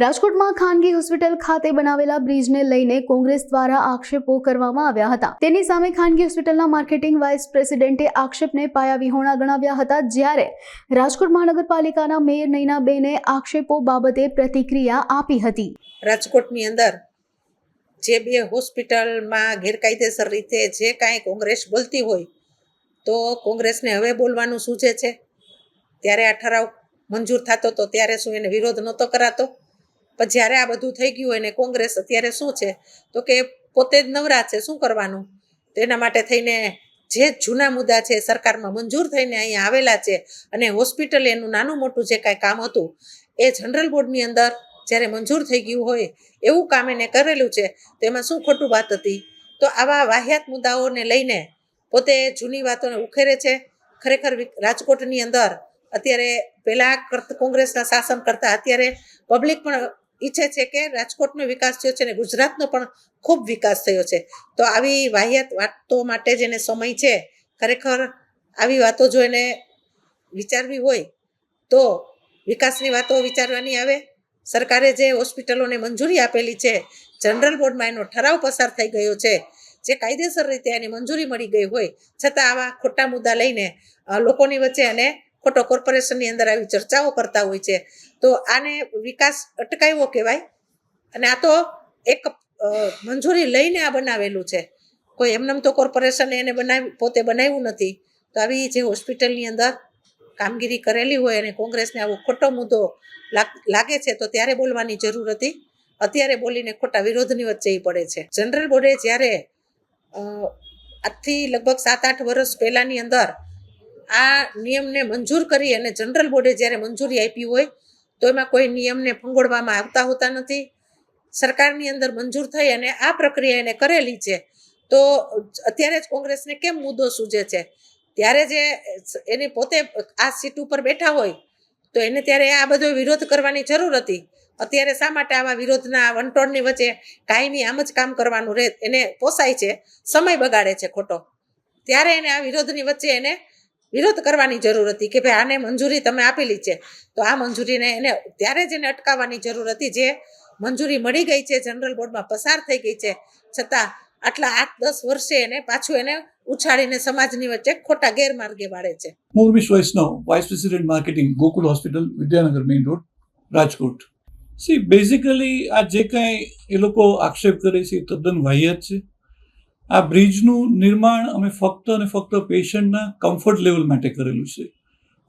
રાજકોટમાં ખાનગી હોસ્પિટલ ખાતે બનાવેલા બ્રિજને લઈને કોંગ્રેસ દ્વારા આક્ષેપો કરવામાં આવ્યા હતા. તેની સામે ખાનગી હોસ્પિટલના માર્કેટિંગ વાઇસ પ્રેસિડેન્ટે આક્ષેપને પાયા વિહોણા ગણાવ્યા હતા, જ્યારે રાજકોટ મહાનગરપાલિકાના મેયર નૈનાબેને આક્ષેપો બાબતે પ્રતિક્રિયા આપી હતી. રાજકોટની અંદર જે બે હોસ્પિટલમાં ગેરકાયદેસર રીતે જે કાંઈ કોંગ્રેસ બોલતી હોય, તો કોંગ્રેસને હવે બોલવાનું સૂચે છે. ત્યારે આ ઠરાવ મંજૂર થતો તો ત્યારે શું એને વિરોધ નહોતો કરાતો? પણ જ્યારે આ બધું થઈ ગયું હોય ને કોંગ્રેસ અત્યારે શું છે? તો કે પોતે જ નવરા છે, શું કરવાનું? તો એના માટે થઈને જે જૂના મુદ્દા છે સરકારમાં મંજૂર થઈને અહીંયા આવેલા છે અને હોસ્પિટલ એનું નાનું મોટું જે કાંઈ કામ હતું, એ જનરલ બોર્ડની અંદર જ્યારે મંજૂર થઈ ગયું હોય, એવું કામ એને કરેલું છે, તો એમાં શું ખોટું વાત હતી? તો આવા વાહિયાત મુદ્દાઓને લઈને પોતે જૂની વાતોને ઉખેરે છે. ખરેખર રાજકોટની અંદર અત્યારે પહેલાં કરતા, કોંગ્રેસના શાસન કરતાં અત્યારે પબ્લિક પણ ઈચ્છે છે કે રાજકોટનો વિકાસ થયો છે અને ગુજરાતનો પણ ખૂબ વિકાસ થયો છે. તો આવી વાહિયાત વાતો માટે જેને સમય છે, ખરેખર આવી વાતો જો એને વિચારવી હોય, તો વિકાસની વાતો વિચારવાની આવે. સરકારે જે હોસ્પિટલોને મંજૂરી આપેલી છે, જનરલ બોર્ડમાં એનો ઠરાવ પસાર થઈ ગયો છે, જે કાયદેસર રીતે એની મંજૂરી મળી ગઈ હોય, છતાં આવા ખોટા મુદ્દા લઈને લોકોની વચ્ચે અને ખોટો કોર્પોરેશનની અંદર આવી ચર્ચાઓ કરતા હોય છે. તો આને વિકાસ અટકાવ્યો કહેવાય. અને આ તો એક મંજૂરી લઈને આ બનાવેલું છે. કોઈ એમનેમ તો કોર્પોરેશને એને બનાવી, પોતે બનાવ્યું નથી. તો આવી જે હોસ્પિટલની અંદર કામગીરી કરેલી હોય અને કોંગ્રેસને આવો ખોટો મુદ્દો લાગે છે, તો ત્યારે બોલવાની જરૂર હતી. અત્યારે બોલીને ખોટા વિરોધની વચ્ચે પડે છે. જનરલ બોર્ડે જ્યારે આજથી લગભગ સાત આઠ વર્ષ પહેલાંની અંદર આ નિયમને મંજૂર કરી અને જનરલ બોર્ડે જ્યારે મંજૂરી આપી હોય, તો એમાં કોઈ નિયમને ફંગોળવામાં આવતા હોતા નથી. સરકારની અંદર મંજૂર થઈ અને આ પ્રક્રિયા એને કરેલી છે, તો અત્યારે જ કોંગ્રેસને કેમ મુદ્દો સૂજે છે? ત્યારે જે એને પોતે આ સીટ ઉપર બેઠા હોય, તો એને ત્યારે આ બધો વિરોધ કરવાની જરૂર હતી. અત્યારે શા માટે આવા વિરોધના વંટોળની વચ્ચે કાયમી આમ જ કામ કરવાનું રહે એને પોસાય છે, સમય બગાડે છે ખોટો. ત્યારે એને આ વિરોધની વચ્ચે એને વિરોધ કરવાની જરૂર હતી કે ભાઈ આને મંજૂરી તમે આપેલી છે. તો આ મંજૂરીને એને ત્યારે જ એને અટકાવવાની જરૂર હતી. જે મંજૂરી મળી ગઈ છે, જનરલ બોર્ડમાં પસાર થઈ ગઈ છે. છતાં આટલા આઠ દસ વર્ષે એને પાછું એને ઉછાળીને સમાજની વચ્ચે ખોટા ગેરમાર્ગે વાળે છે. મોરબીશ Vaishnav vice president marketing Gokul hospital Vidyanagar main road Rajkot. See basically આ જે કાંઈ એ લોકો આક્ષેપ કરે છે તદ્દન વાહિયાત છે. આ બ્રિજનું નિર્માણ અમે ફક્ત અને ફક્ત પેશન્ટના કમ્ફર્ટ લેવલ માટે કરેલું છે.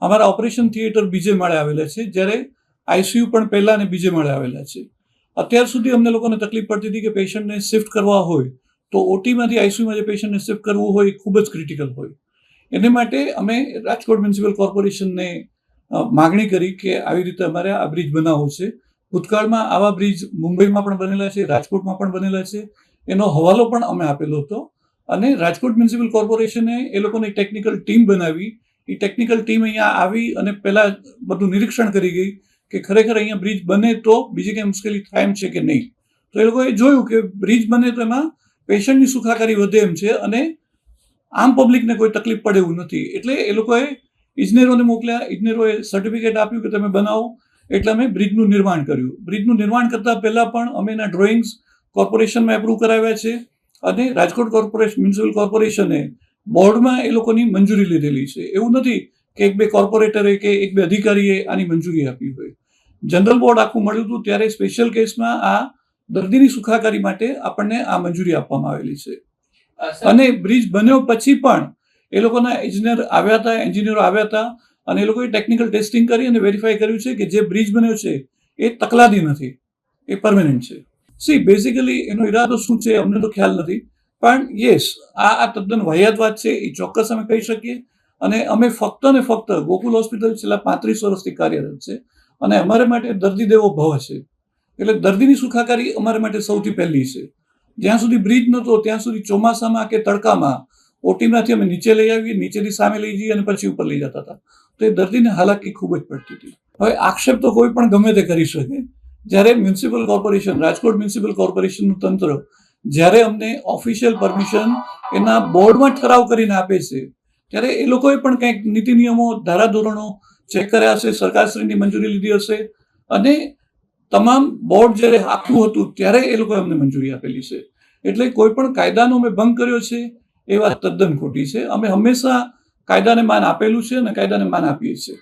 અમારા ઓપરેશન થિયેટર બીજે માળે આવેલા છે, જ્યારે આઈસીયુ પણ પહેલાં અને બીજે માળે આવેલા છે. અત્યાર સુધી અમને લોકોને તકલીફ પડતી હતી કે પેશન્ટને શિફ્ટ કરવા હોય, તો ઓટીમાંથી આઈસીયુમાં જે પેશન્ટને શિફ્ટ કરવું હોય એ ખૂબ જ ક્રિટિકલ હોય. એને માટે અમે રાજકોટ મ્યુનિસિપલ કોર્પોરેશનને માગણી કરી કે આવી રીતે અમારે આ બ્રિજ બનાવવો છે. ભૂતકાળમાં આવા બ્રિજ મુંબઈમાં પણ બનેલા છે, રાજકોટમાં પણ બનેલા છે. એનો હવાલો પણ અમે આપેલો હતો. અને રાજકોટ મ્યુનિસિપલ કોર્પોરેશને એ લોકોની ટેકનિકલ ટીમ બનાવી. એ ટેકનિકલ ટીમ અહીંયા આવી અને પહેલાં બધું નિરીક્ષણ કરી ગઈ કે ખરેખર અહીંયા બ્રિજ બને તો બીજી કંઈ મુશ્કેલી થાય એમ છે કે નહીં. તો એ લોકોએ જોયું કે બ્રિજ બને તો એમાં પેશન્ટની સુખાકારી વધે એમ છે અને આમ પબ્લિકને કોઈ તકલીફ પડે એવું નથી. એટલે એ લોકોએ ઇજનેરોને મોકલ્યા. ઇજનેરોએ સર્ટિફિકેટ આપ્યું કે તમે બનાવો. એટલે અમે બ્રિજનું નિર્માણ કર્યું. બ્રિજનું નિર્માણ કરતાં પહેલાં પણ અમે એના ડ્રોઈંગ્સ કોર્પોરેશનમાં એપ્રુવ કરાવ્યા છે અને રાજકોટ કોર્પોરેશન મ્યુનિસિપલ કોર્પોરેશને બોર્ડમાં એ લોકોની મંજૂરી લીધેલી છે. એવું નથી કે એક બે કોર્પોરેટરે કે એક બે અધિકારીએ આની મંજૂરી આપી હોય. જનરલ બોર્ડ આખું મળ્યું હતું ત્યારે સ્પેશિયલ કેસમાં આ દર્દીની સુખાકારી માટે આપણને આ મંજૂરી આપવામાં આવેલી છે. અને બ્રિજ બન્યો પછી પણ એ લોકોના ઇજનેર આવ્યા હતા એન્જિનિયરો આવ્યા હતા અને એ લોકોએ ટેકનિકલ ટેસ્ટિંગ કરી અને વેરીફાઈ કર્યું છે કે જે બ્રિજ બન્યો છે એ તકલાદી નથી એ પરમેનન્ટ છે. સી બેઝિકલી એનો ઈરાદો શું છે, અમને તો ખ્યાલ નથી. પણ યસ આ આ તદ્દન વાહિયાત વાત છે, એ ચોક્કસ અમે કહી શકીએ. અને અમે ફક્ત ને ફક્ત ગોકુલ હોસ્પિટલ છેલ્લા પાંત્રીસ વર્ષથી કાર્યરત છે. અને અમારા માટે દર્દી દેવો ભવ છે. એટલે દર્દીની સુખાકારી અમારા માટે સૌથી પહેલી છે. જ્યાં સુધી બ્રિજ નહોતો ત્યાં સુધી ચોમાસામાં કે તડકામાં ઓટીમાંથી અમે નીચે લઈ આવીએ, નીચેથી સામે લઈ જઈએ અને પછી ઉપર લઈ જતા હતા. તો એ દર્દીને હાલાકી ખૂબ જ પડતી હતી. હવે આક્ષેપ તો કોઈ પણ ગમે તે કરી શકે. જ્યારે મ્યુનિસિપલ કોર્પોરેશન, રાજકોટ મ્યુનિસિપલ કોર્પોરેશનનું તંત્ર જ્યારે અમને ઓફિશિયલ પરમિશન એના બોર્ડમાં ઠરાવ કરીને આપે છે, ત્યારે એ લોકોએ પણ કંઈક નીતિ નિયમો, ધારાધોરણો ચેક કર્યા હશે, સરકારશ્રીની મંજૂરી લીધી હશે અને તમામ બોર્ડ જ્યારે આપ્યું હતું ત્યારે એ લોકોએ અમને મંજૂરી આપેલી છે. એટલે કોઈ પણ કાયદાનો અમે ભંગ કર્યો છે, એ વાત તદ્દન ખોટી છે. અમે હંમેશા કાયદાને માન આપેલું છે અને કાયદાને માન આપીએ છીએ.